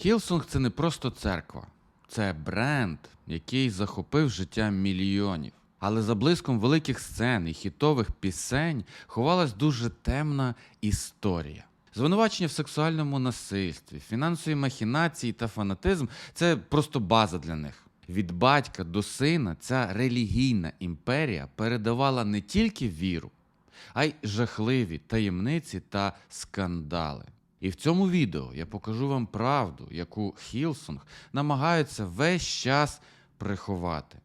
Хілсонг це не просто церква, це бренд, який захопив життя мільйонів. Але за блиском великих сцен і хітових пісень ховалась дуже темна історія. Звинувачення в сексуальному насильстві, фінансові махінації та фанатизм це просто база для них. Від батька до сина ця релігійна імперія передавала не тільки віру, а й жахливі таємниці та скандали. І в цьому відео я покажу вам правду, яку Хілсонг намагаються весь час приховати.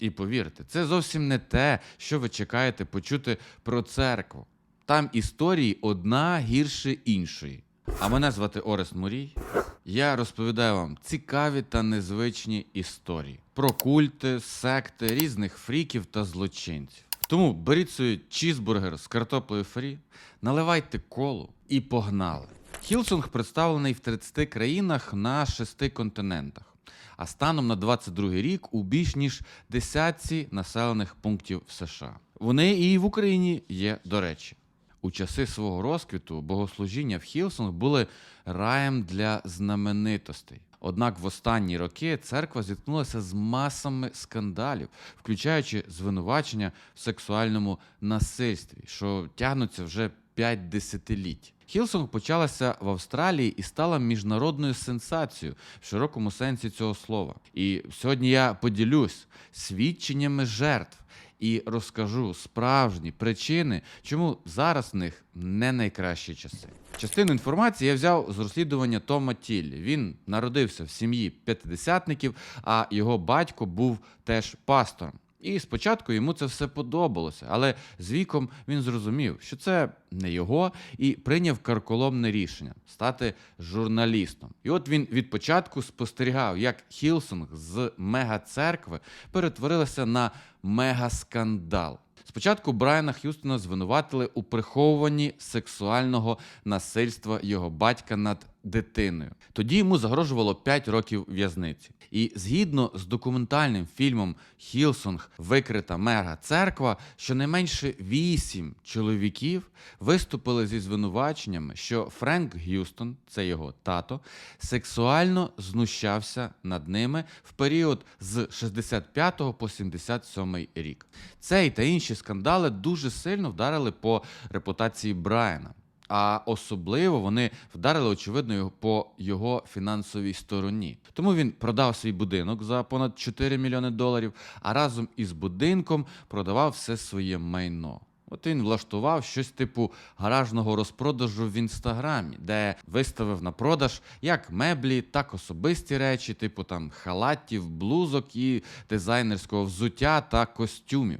І повірте, це зовсім не те, що ви чекаєте почути про церкву. Там історії одна гірше іншої. А мене звати Орест Мурій. Я розповідаю вам цікаві та незвичні історії про культи, секти, різних фріків та злочинців. Тому беріть свій чізбургер з картоплею фрі, наливайте колу і погнали. Хілсонг представлений в 30 країнах на 6 континентах. А станом на 22 рік у більш ніж десятці населених пунктів в США. Вони і в Україні є, до речі. У часи свого розквіту богослужіння в Хілсонг були раєм для знаменитостей. Однак в останні роки церква зіткнулася з масами скандалів, включаючи звинувачення в сексуальному насильстві, що тягнуться вже 5 десятиліть. Хілсонг почалася в Австралії і стала міжнародною сенсацією в широкому сенсі цього слова. І сьогодні я поділюсь свідченнями жертв і розкажу справжні причини, чому зараз в них не найкращі часи. Частину інформації я взяв з розслідування Тома Тіллі. Він народився в сім'ї п'ятидесятників, а його батько був теж пастором. І спочатку йому це все подобалося, але з віком він зрозумів, що це не його, і прийняв карколомне рішення стати журналістом. І от він від початку спостерігав, як Хілсонг з мега-церкви перетворилася на мегаскандал. Спочатку Брайана Х'юстона звинуватили у приховуванні сексуального насильства його батька над дитиною. Тоді йому загрожувало 5 років в'язниці. І згідно з документальним фільмом Хілсонг Викрита мега церква, щонайменше 8 чоловіків виступили зі звинуваченнями, що Френк Г'юстон, це його тато, сексуально знущався над ними в період з 65 по 77 рік. Цей та інші скандали дуже сильно вдарили по репутації Брайана. А особливо вони вдарили, очевидно, по його фінансовій стороні. Тому він продав свій будинок за понад 4 мільйони доларів, а разом із будинком продавав все своє майно. От він влаштував щось типу гаражного розпродажу в інстаграмі, де виставив на продаж як меблі, так особисті речі, типу там халатів, блузок і дизайнерського взуття та костюмів.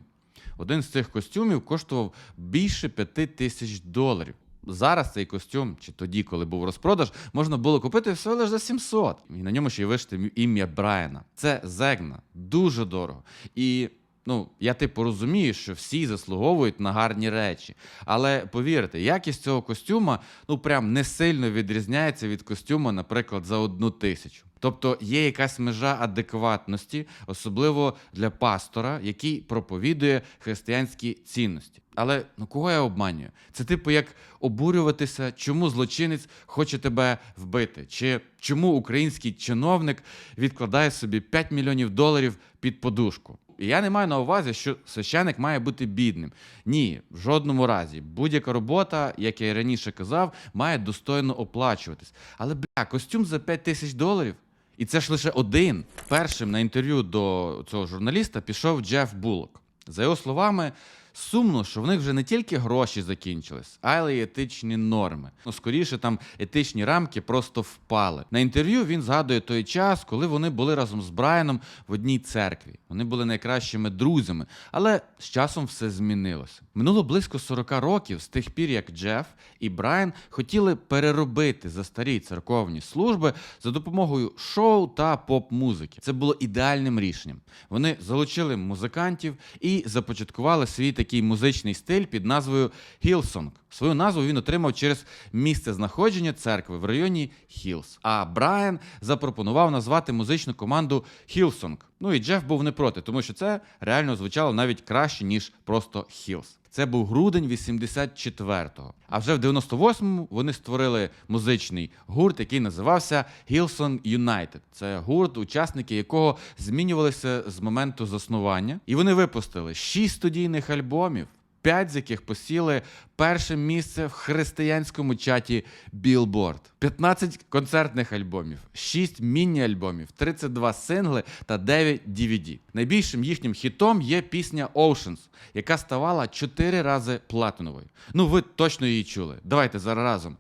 Один з цих костюмів коштував більше п'яти тисяч доларів. Зараз цей костюм, чи тоді, коли був розпродаж, можна було купити всього лише за 700. І на ньому ще й вишити ім'я Брайана. Це зегна, дуже дорого. І ну, я типу розумію, що всі заслуговують на гарні речі. Але повірте, якість цього костюма ну прям не сильно відрізняється від костюма, наприклад, за одну тисячу. Тобто є якась межа адекватності, особливо для пастора, який проповідує християнські цінності. Але ну кого я обманюю? Це типу як обурюватися, чому злочинець хоче тебе вбити, чи чому український чиновник відкладає собі 5 мільйонів доларів під подушку. І я не маю на увазі, що священик має бути бідним. Ні, в жодному разі. Будь-яка робота, як я і раніше казав, має достойно оплачуватись. Але бля, костюм за 5 тисяч доларів. І це ж лише один. Першим на інтерв'ю до цього журналіста пішов Джеф Булок. За його словами, сумно, що в них вже не тільки гроші закінчились, але й етичні норми. Ну, скоріше, там етичні рамки просто впали. На інтерв'ю він згадує той час, коли вони були разом з Брайаном в одній церкві. Вони були найкращими друзями, але з часом все змінилося. Минуло близько 40 років з тих пір, як Джеф і Брайан хотіли переробити застарі церковні служби за допомогою шоу та поп-музики. Це було ідеальним рішенням. Вони залучили музикантів і започаткували свій такий музичний стиль під назвою Хілсонг. Свою назву він отримав через місце знаходження церкви в районі Хілс. А Брайан запропонував назвати музичну команду Хілсонг. Ну і Джеф був не проти, тому що це реально звучало навіть краще, ніж просто Хілс. Це був грудень 84-го. А вже в 98-му вони створили музичний гурт, який називався Hillsong United. Це гурт, учасники якого змінювалися з моменту заснування. І вони випустили шість студійних альбомів. П'ять з яких посіли перше місце в християнському чаті Billboard. 15 концертних альбомів, 6 міні-альбомів, 32 сингли та 9 DVD. Найбільшим їхнім хітом є пісня Oceans, яка ставала 4 рази платиновою. Ну, ви точно її чули. Давайте зараз разом.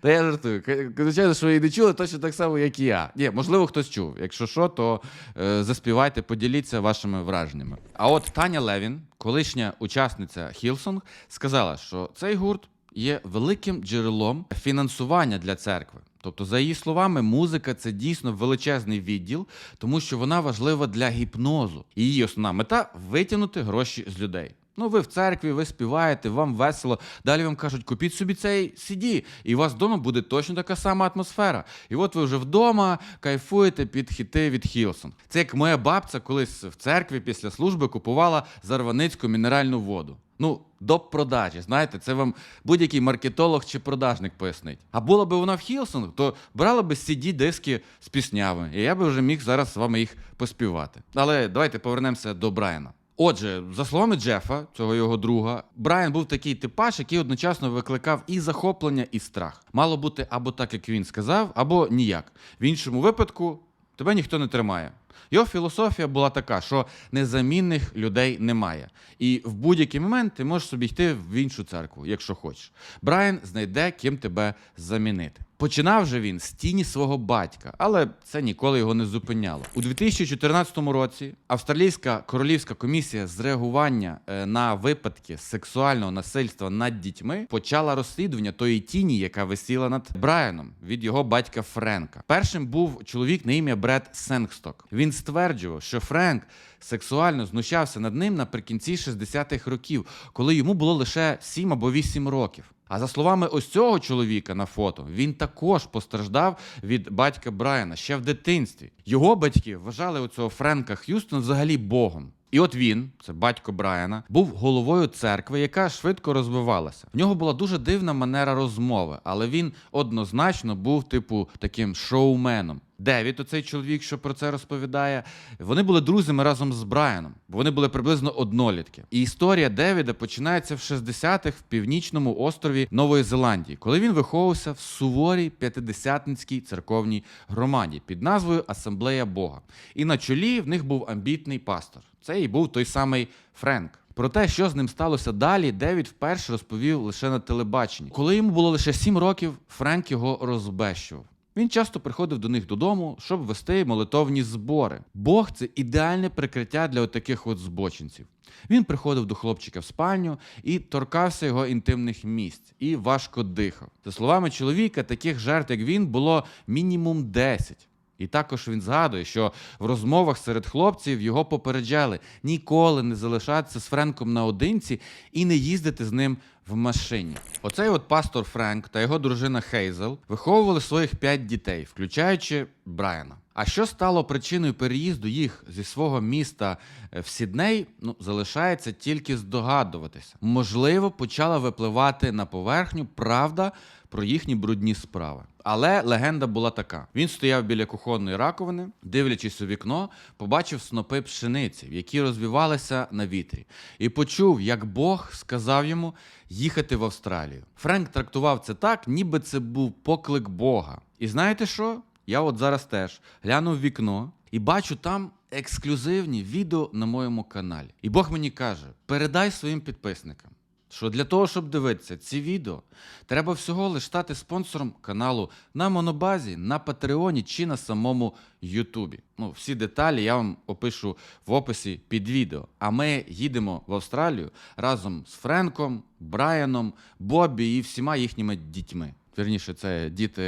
Та я жартую. Звичайно, що її не чули, точно так само, як і я. Ні, можливо, хтось чув. Якщо що, то е, заспівайте, поділіться вашими враженнями. А от Таня Левін, колишня учасниця Хілсонг, сказала, що цей гурт є великим джерелом фінансування для церкви. Тобто, за її словами, музика це дійсно величезний відділ, тому що вона важлива для гіпнозу. Її основна мета витягнути гроші з людей. Ну, ви в церкві, ви співаєте, вам весело. Далі вам кажуть, купіть собі цей CD, і у вас вдома буде точно така сама атмосфера. І от ви вже вдома кайфуєте під хіти від Хілсон. Це як моя бабця колись в церкві після служби купувала зарваницьку мінеральну воду. Ну, до продажі, знаєте, це вам будь-який маркетолог чи продажник пояснить. А була би вона в Хілсон, то брала би cd диски з піснями, і я би вже міг зараз з вами їх поспівати. Але давайте повернемося до Брайана. Отже, за словами Джефа, цього його друга, Брайан був такий типаж, який одночасно викликав і захоплення, і страх. Мало бути або так, як він сказав, або ніяк. В іншому випадку тебе ніхто не тримає. Його філософія була така, що незамінних людей немає. І в будь-який момент ти можеш собі йти в іншу церкву, якщо хочеш. Брайан знайде, ким тебе замінити. Починав же він з тіні свого батька, але це ніколи його не зупиняло. У 2014 році австралійська королівська комісія з реагування е, на випадки сексуального насильства над дітьми почала розслідування тої тіні, яка висіла над Брайаном від його батька Френка. Першим був чоловік на ім'я Бред Сенгсток. Він стверджував, що Френк сексуально знущався над ним наприкінці 60-х років, коли йому було лише 7 або 8 років. А за словами ось цього чоловіка на фото, він також постраждав від батька Брайана ще в дитинстві. Його батьки вважали оцього Френка Х'юстона взагалі богом. І от він, це батько Брайана, був головою церкви, яка швидко розвивалася. В нього була дуже дивна манера розмови, але він однозначно був, типу, таким шоуменом. Девід, оцей чоловік, що про це розповідає, вони були друзями разом з Брайаном. Вони були приблизно однолітки. І історія Девіда починається в 60-х в північному острові Нової Зеландії, коли він виховувався в суворій п'ятидесятницькій церковній громаді під назвою Асамблея Бога. І на чолі в них був амбітний пастор. Це і був той самий Френк. Про те, що з ним сталося далі, Девід вперше розповів лише на телебаченні. Коли йому було лише сім років, Френк його розбещував. Він часто приходив до них додому, щоб вести молитовні збори. Бог це ідеальне прикриття для таких от збочинців. Він приходив до хлопчика в спальню і торкався його інтимних місць і важко дихав. За словами чоловіка, таких жертв, як він, було мінімум 10. І також він згадує, що в розмовах серед хлопців його попереджали ніколи не залишатися з Френком наодинці і не їздити з ним в машині. Оцей от пастор Френк та його дружина Хейзел виховували своїх п'ять дітей, включаючи Брайана. А що стало причиною переїзду їх зі свого міста е, в Сідней, ну залишається тільки здогадуватися. Можливо, почала випливати на поверхню правда про їхні брудні справи. Але легенда була така: він стояв біля кухонної раковини, дивлячись у вікно, побачив снопи пшениці, які розвівалися на вітрі, і почув, як Бог сказав йому їхати в Австралію. Френк трактував це так, ніби це був поклик Бога. І знаєте що? Я от зараз теж глянув вікно і бачу там ексклюзивні відео на моєму каналі. І Бог мені каже: передай своїм підписникам. Що для того, щоб дивитися ці відео, треба всього лиш стати спонсором каналу на Монобазі, на Патреоні чи на самому Ютубі. Ну, всі деталі я вам опишу в описі під відео. А ми їдемо в Австралію разом з Френком, Брайаном, Бобі і всіма їхніми дітьми. Вірніше, це діти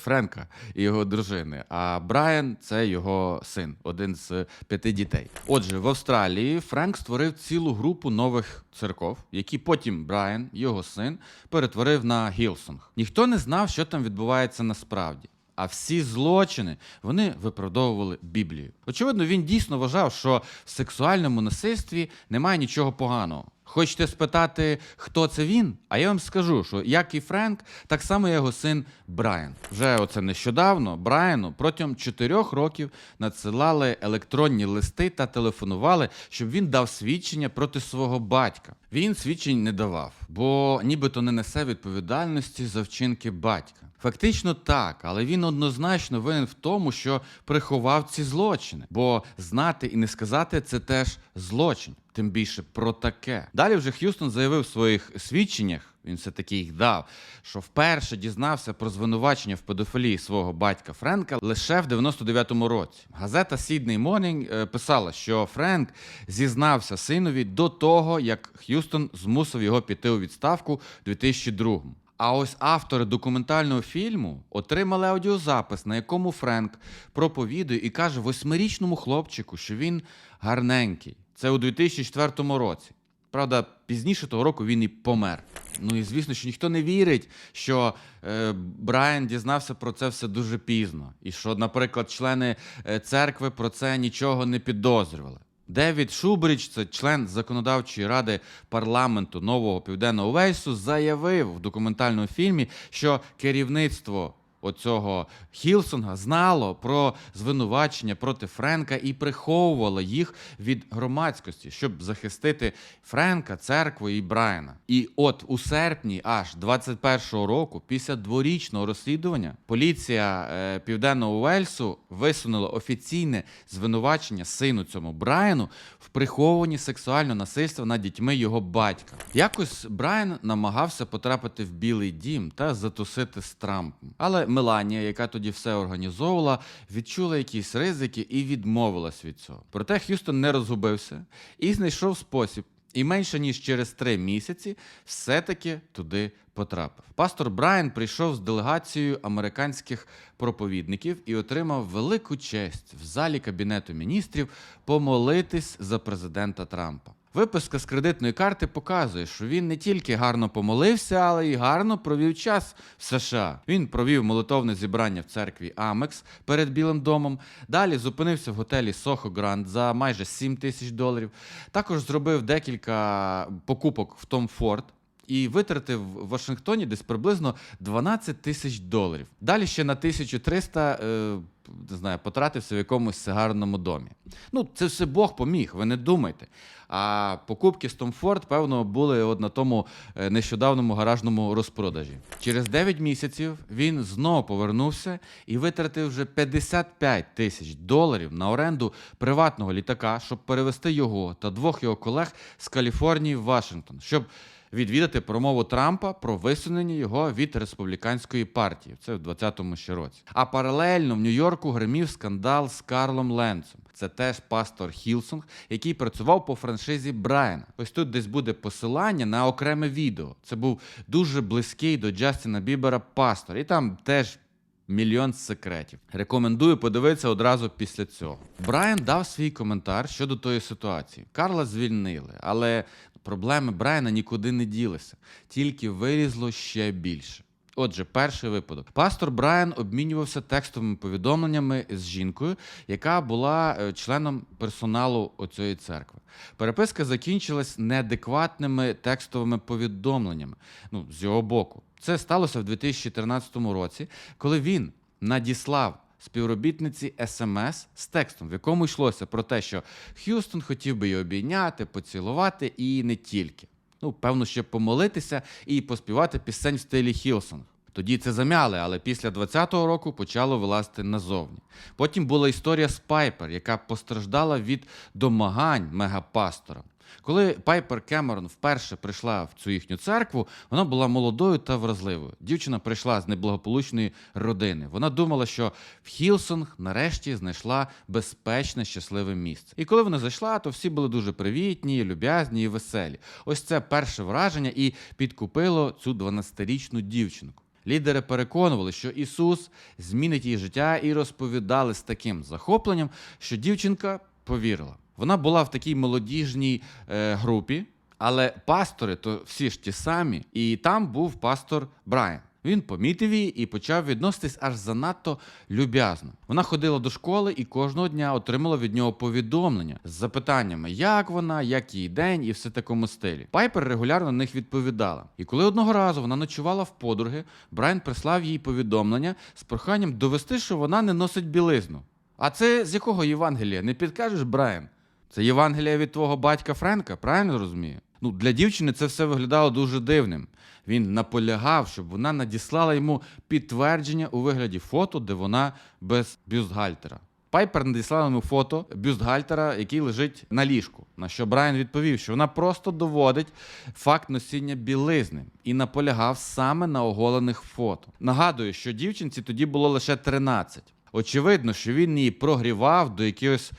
Френка і його дружини. А Брайан це його син, один з п'яти дітей. Отже, в Австралії Френк створив цілу групу нових церков, які потім Брайан, його син, перетворив на Гілсонг. Ніхто не знав, що там відбувається насправді. а всі злочини вони виправдовували Біблію. Очевидно, він дійсно вважав, що в сексуальному насильстві немає нічого поганого. Хочете спитати, хто це він? А я вам скажу, що як і Френк, так само його син Брайан. Вже оце нещодавно Брайану протягом чотирьох років надсилали електронні листи та телефонували, щоб він дав свідчення проти свого батька. Він свідчень не давав, бо нібито не несе відповідальності за вчинки батька. Фактично так, але він однозначно винен в тому, що приховав ці злочини, бо знати і не сказати це теж злочин. Тим більше про таке. Далі вже Х'юстон заявив в своїх свідченнях, він все таки їх дав, що вперше дізнався про звинувачення в педофілії свого батька Френка лише в 99-му році. Газета Sydney Morning е, писала, що Френк зізнався синові до того, як Х'юстон змусив його піти у відставку в 2002-му. А ось автори документального фільму отримали аудіозапис, на якому Френк проповідує і каже восьмирічному хлопчику, що він гарненький. Це у 2004 році. Правда, пізніше того року він і помер. Ну і звісно, що ніхто не вірить, що е, Брайан дізнався про це все дуже пізно, і що, наприклад, члени е, церкви про це нічого не підозрювали. Девід Шубрич, це член законодавчої ради парламенту нового південного Уельсу, заявив в документальному фільмі, що керівництво оцього Хілсонга знало про звинувачення проти Френка і приховувало їх від громадськості, щоб захистити Френка, церкву і Брайана. І от у серпні, аж 21-го року, після дворічного розслідування, поліція е, Південного Уельсу висунула офіційне звинувачення сину цьому Брайану в прихованні сексуального насильства над дітьми його батька. Якось Брайан намагався потрапити в Білий дім та затусити з Трампом. Але Меланія, яка тоді все організовувала, відчула якісь ризики і відмовилась від цього. Проте Х'юстон не розгубився і знайшов спосіб. І менше ніж через три місяці все-таки туди потрапив. Пастор Брайан прийшов з делегацією американських проповідників і отримав велику честь в залі кабінету міністрів помолитись за президента Трампа. Виписка з кредитної карти показує, що він не тільки гарно помолився, але й гарно провів час в США. Він провів молитовне зібрання в церкві Амекс перед Білим домом. Далі зупинився в готелі Сохо Гранд за майже 7 тисяч доларів. Також зробив декілька покупок в Том Форд. І витратив в Вашингтоні десь приблизно 12 тисяч доларів. Далі ще на 1300 е, не знаю, потратився в якомусь сигарному домі. Ну, це все Бог поміг, ви не думайте. А покупки з Tom Ford, певно, були от на тому е, нещодавному гаражному розпродажі. Через 9 місяців він знову повернувся і витратив вже 55 тисяч доларів на оренду приватного літака, щоб перевести його та двох його колег з Каліфорнії в Вашингтон, щоб відвідати промову Трампа про висунення його від республіканської партії. Це в 20-му ще році. А паралельно в Нью-Йорку гримів скандал з Карлом Ленцом. Це теж пастор Хілсунг, який працював по франшизі Брайана. Ось тут десь буде посилання на окреме відео. Це був дуже близький до Джастіна Бібера пастор, і там теж. Мільйон секретів. Рекомендую подивитися одразу після цього. Брайан дав свій коментар щодо тої ситуації. Карла звільнили, але проблеми Брайана нікуди не ділися, тільки вилізло ще більше. Отже, перший випадок. Пастор Брайан обмінювався текстовими повідомленнями з жінкою, яка була е, членом персоналу оцієї церкви. Переписка закінчилась неадекватними текстовими повідомленнями ну, з його боку. Це сталося в 2014 році, коли він надіслав співробітниці смс з текстом, в якому йшлося про те, що Х'юстон хотів би її обійняти, поцілувати і не тільки. Ну, певно, ще помолитися і поспівати пісень в стилі Хілсонг. Тоді це замяли, але після 20-го року почало вилазити назовні. Потім була історія з Пайпер, яка постраждала від домагань мегапастора. Коли Пайпер Кемерон вперше прийшла в цю їхню церкву, вона була молодою та вразливою. Дівчина прийшла з неблагополучної родини. Вона думала, що в Хілсонг нарешті знайшла безпечне, щасливе місце. І коли вона зайшла, то всі були дуже привітні, люб'язні і веселі. Ось це перше враження і підкупило цю 12-річну дівчинку. Лідери переконували, що Ісус змінить її життя і розповідали з таким захопленням, що дівчинка повірила. Вона була в такій молодіжній е, групі, але пастори то всі ж ті самі, і там був пастор Брайан. Він помітив її і почав відноситись аж занадто люб'язно. Вона ходила до школи і кожного дня отримала від нього повідомлення з запитаннями, як вона, як її день, і все такому стилі. Пайпер регулярно на них відповідала. І коли одного разу вона ночувала в подруги, Брайан прислав їй повідомлення з проханням довести, що вона не носить білизну. А це з якого Євангелія? Не підкажеш, Брайан? Це Євангелія від твого батька Френка, правильно розумію? Ну, для дівчини це все виглядало дуже дивним. Він наполягав, щоб вона надіслала йому підтвердження у вигляді фото, де вона без бюстгальтера. Пайпер надіслала йому фото бюстгальтера, який лежить на ліжку. На що Брайан відповів, що вона просто доводить факт носіння білизни і наполягав саме на оголених фото. Нагадую, що дівчинці тоді було лише 13. Очевидно, що він її прогрівав до якихось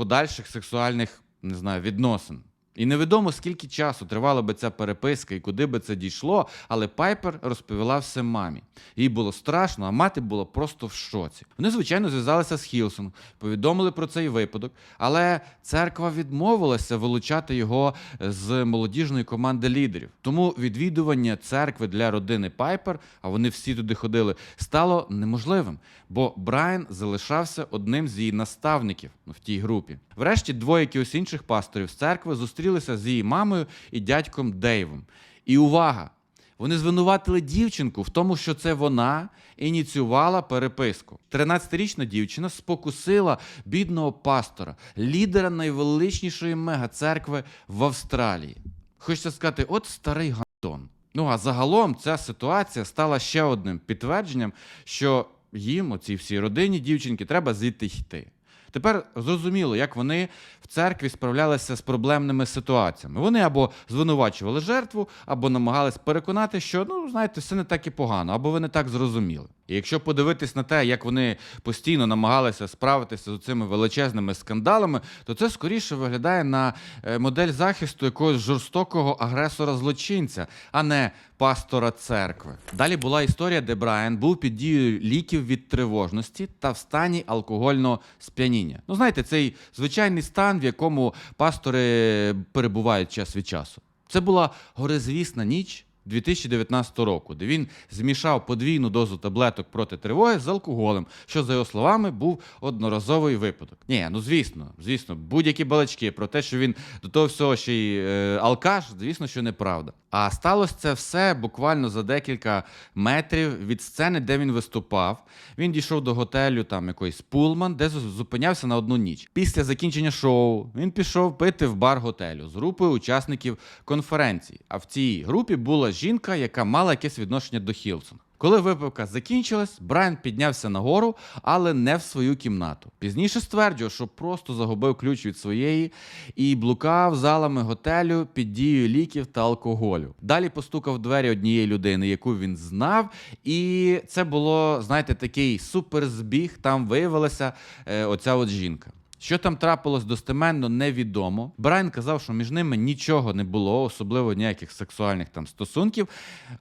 подальших сексуальних не знаю, відносин. І невідомо скільки часу тривала би ця переписка і куди би це дійшло, але Пайпер розповіла все мамі. Їй було страшно, а мати була просто в шоці. Вони, звичайно, зв'язалися з Хілсон, повідомили про цей випадок, але церква відмовилася вилучати його з молодіжної команди лідерів. Тому відвідування церкви для родини Пайпер, а вони всі туди ходили, стало неможливим, бо Брайан залишався одним з її наставників в тій групі. Врешті двоє якихось інших пасторів з церкви зустрілися з її мамою і дядьком Дейвом. І увага! Вони звинуватили дівчинку в тому, що це вона ініціювала переписку. 13-річна дівчина спокусила бідного пастора, лідера найвеличнішої мегацеркви в Австралії. Хочеться сказати, от старий гандон. Ну а загалом ця ситуація стала ще одним підтвердженням, що їм, оцій всій родині дівчинки, треба звідти йти. Тепер зрозуміло, як вони церкві справлялися з проблемними ситуаціями. Вони або звинувачували жертву, або намагались переконати, що ну знаєте, все не так і погано, або ви не так зрозуміли. І якщо подивитись на те, як вони постійно намагалися справитися з цими величезними скандалами, то це скоріше виглядає на е, модель захисту якогось жорстокого агресора-злочинця, а не пастора церкви. Далі була історія, де Брайан був під дією ліків від тривожності та в стані алкогольного сп'яніння. Ну, знаєте, цей звичайний стан, в якому пастори перебувають час від часу. Це була горизвісна ніч. 2019 року, де він змішав подвійну дозу таблеток проти тривоги з алкоголем, що, за його словами, був одноразовий випадок. Ні, ну звісно, звісно, будь-які балачки про те, що він до того всього ще й е, алкаш, звісно, що неправда. А сталося це все буквально за декілька метрів від сцени, де він виступав. Він дійшов до готелю там якоїсь Пулман, де зупинявся на одну ніч. Після закінчення шоу він пішов пити в бар готелю з групою учасників конференції. А в цій групі була жінка, яка мала якесь відношення до Хілсон. Коли випивка закінчилась, Брайан піднявся нагору, але не в свою кімнату. Пізніше стверджував, що просто загубив ключ від своєї і блукав залами готелю під дією ліків та алкоголю. Далі постукав в двері однієї людини, яку він знав, і це було, знаєте, такий суперзбіг. Там виявилася е, оця от жінка. Що там трапилось достеменно, невідомо. Брайан казав, що між ними нічого не було, особливо ніяких сексуальних там стосунків,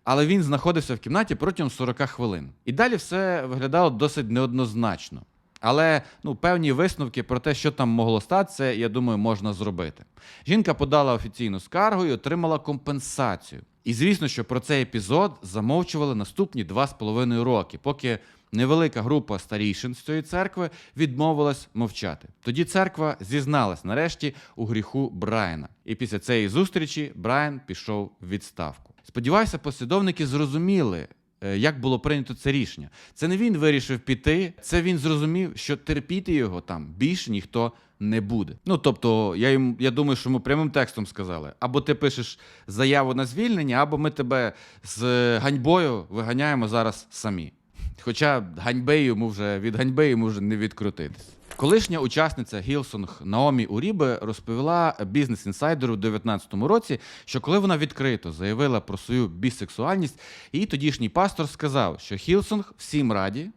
але він знаходився в кімнаті протягом 40 хвилин. І далі все виглядало досить неоднозначно. Але ну, певні висновки про те, що там могло статися, я думаю, можна зробити. Жінка подала офіційну скаргу і отримала компенсацію. І звісно, що про цей епізод замовчували наступні два з половиною роки, поки невелика група старішин з цієї церкви відмовилась мовчати. Тоді церква зізналась нарешті у гріху Брайана. І після цієї зустрічі Брайан пішов в відставку. Сподіваюся, послідовники зрозуміли. е, Як було прийнято це рішення? Це не він вирішив піти, це він зрозумів, що терпіти його там більше ніхто не буде. Ну тобто, я їм я думаю, що ми прямим текстом сказали: або ти пишеш заяву на звільнення, або ми тебе з ганьбою виганяємо зараз самі. Хоча ганьби йому вже від ганьби вже не відкрутитись. Колишня учасниця Гілсонг Наомі Урібе розповіла бізнес-інсайдеру в 2019 році, що коли вона відкрито заявила про свою бісексуальність, її тодішній пастор сказав, що Хілсонг всім раді,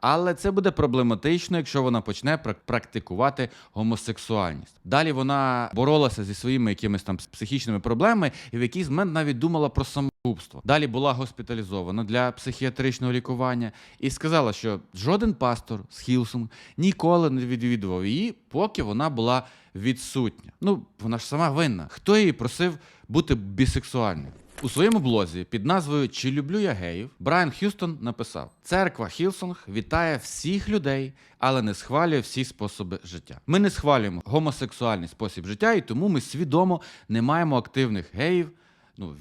але це буде проблематично, якщо вона почне прак- практикувати гомосексуальність. Далі вона боролася зі своїми якимись там психічними проблемами і в якийсь момент навіть думала про самогубство. Далі була госпіталізована для психіатричного лікування і сказала, що жоден пастор з Хілсон ніколи не відвідував її, поки вона була відсутня. Ну, вона ж сама винна. Хто її просив бути бісексуальною? У своєму блозі під назвою Чи люблю я геїв Брайан Х'юстон написав: Церква Хілсонг вітає всіх людей, але не схвалює всі способи життя. Ми не схвалюємо гомосексуальний спосіб життя, і тому ми свідомо не маємо активних геїв. Ну,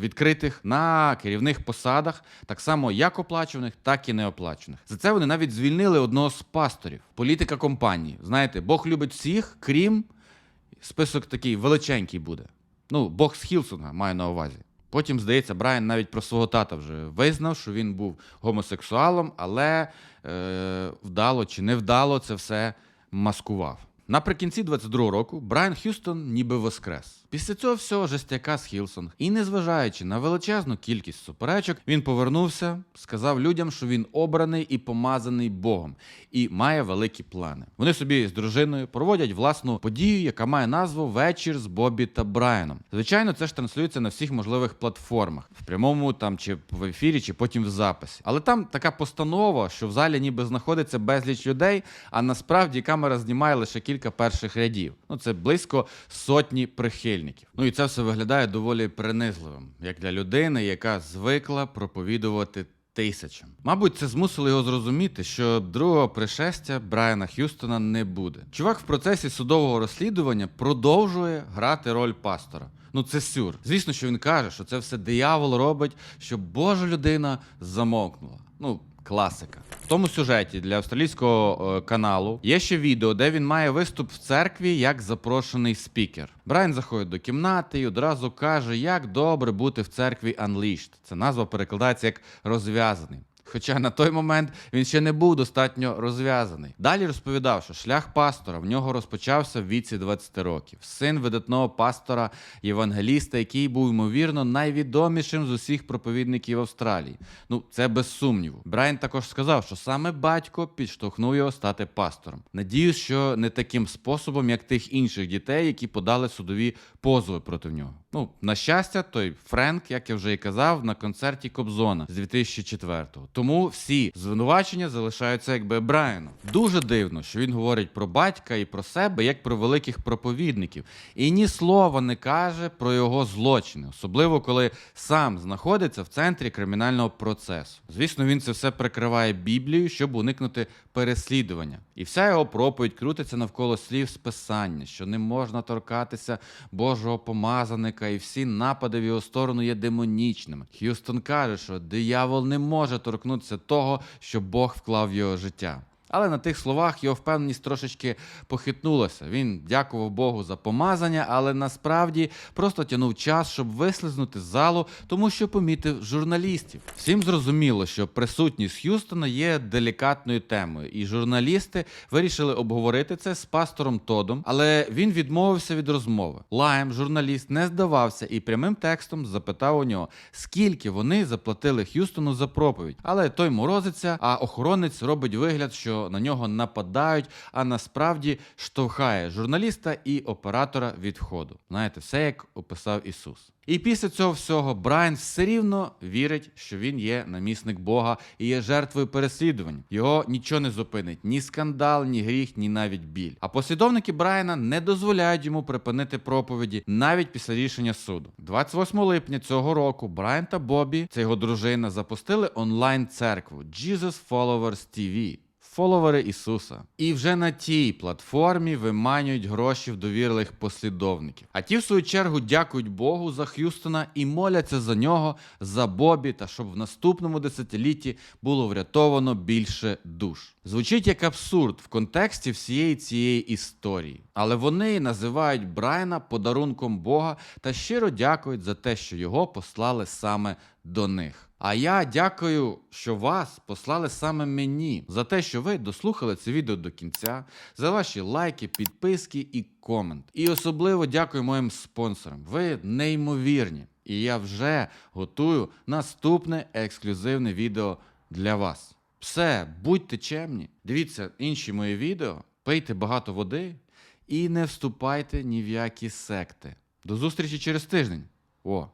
відкритих на керівних посадах, так само як оплачуваних, так і неоплачуваних. За це вони навіть звільнили одного з пасторів. Політика компанії. Знаєте, Бог любить всіх, крім список такий величенький буде. Ну, Бог з Хілсонга маю на увазі. Потім, здається, Брайан навіть про свого тата вже визнав, що він був гомосексуалом, але е, вдало чи не вдало це все маскував. Наприкінці 22-го року Брайан Х'юстон ніби воскрес. Після цього всього жестяка з Хілсонг. І незважаючи на величезну кількість суперечок, він повернувся, сказав людям, що він обраний і помазаний Богом, і має великі плани. Вони собі з дружиною проводять власну подію, яка має назву Вечір з Бобі та Брайаном. Звичайно, це ж транслюється на всіх можливих платформах, в прямому там чи в ефірі, чи потім в записі. Але там така постанова, що в залі ніби знаходиться безліч людей, а насправді камера знімає лише кілька перших рядів. Ну це близько сотні прихильників. Ну і це все виглядає доволі принизливим, як для людини, яка звикла проповідувати. Тисячам. Мабуть, це змусило його зрозуміти, що другого пришестя Брайана Х'юстона не буде. Чувак в процесі судового розслідування продовжує грати роль пастора. Ну це сюр. Звісно, що він каже, що це все диявол робить, щоб Божа людина замовкнула. Ну, класика. В тому сюжеті для австралійського е, каналу є ще відео, де він має виступ в церкві як запрошений спікер. Брайан заходить до кімнати і одразу каже, як добре бути в церкві Unleashed. Це назва перекладається як розв'язаний. Хоча на той момент він ще не був достатньо розв'язаний. Далі розповідав, що шлях пастора в нього розпочався в віці 20 років. Син видатного пастора євангеліста, який був ймовірно найвідомішим з усіх проповідників Австралії. Ну це без сумніву. Брайан також сказав, що саме батько підштовхнув його стати пастором. Надіюсь, що не таким способом, як тих інших дітей, які подали судові позови проти нього. Ну, на щастя, той Френк, як я вже і казав, на концерті Кобзона з 2004-го. Тому всі звинувачення залишаються якби Брайаном. Дуже дивно, що він говорить про батька і про себе як про великих проповідників, і ні слова не каже про його злочини, особливо коли сам знаходиться в центрі кримінального процесу. Звісно, він це все прикриває Біблією, щоб уникнути переслідування. І вся його проповідь крутиться навколо слів з писання, що не можна торкатися Божого помазаника, і всі напади в його сторону є демонічними. Х'юстон каже, що диявол не може торкнутися того, що Бог вклав в його життя. Але на тих словах його впевненість трошечки похитнулася. Він дякував Богу за помазання, але насправді просто тягнув час, щоб вислизнути з залу, тому що помітив журналістів. Всім зрозуміло, що присутність Х'юстона є делікатною темою, і журналісти вирішили обговорити це з пастором Тодом, але він відмовився від розмови. Лайм, журналіст, не здавався і прямим текстом запитав у нього, скільки вони заплатили Х'юстону за проповідь. Але той морозиться, а охоронець робить вигляд, на нього нападають, а насправді штовхає журналіста і оператора від входу. Знаєте, все як описав Ісус. І після цього всього Брайан все рівно вірить, що він є намісник Бога і є жертвою переслідувань. Його нічого не зупинить, ні скандал, ні гріх, ні навіть біль. А послідовники Брайана не дозволяють йому припинити проповіді навіть після рішення суду. 28 липня цього року Брайан та Бобі, це його дружина, запустили онлайн церкву Jesus Followers TV. Фоловери Ісуса. І вже на тій платформі виманюють гроші в довірливих послідовників. А ті, в свою чергу, дякують Богу за Х'юстона і моляться за нього, за Бобі, та щоб в наступному десятилітті було врятовано більше душ. Звучить як абсурд в контексті всієї цієї історії. Але вони називають Брайана подарунком Бога та щиро дякують за те, що його послали саме до них. А я дякую, що вас послали саме мені за те, що ви дослухали це відео до кінця, за ваші лайки, підписки і комент. І особливо дякую моїм спонсорам. Ви неймовірні. І я вже готую наступне ексклюзивне відео для вас. Все, будьте чемні, дивіться інші мої відео, пийте багато води і не вступайте ні в які секти. До зустрічі через тиждень. О!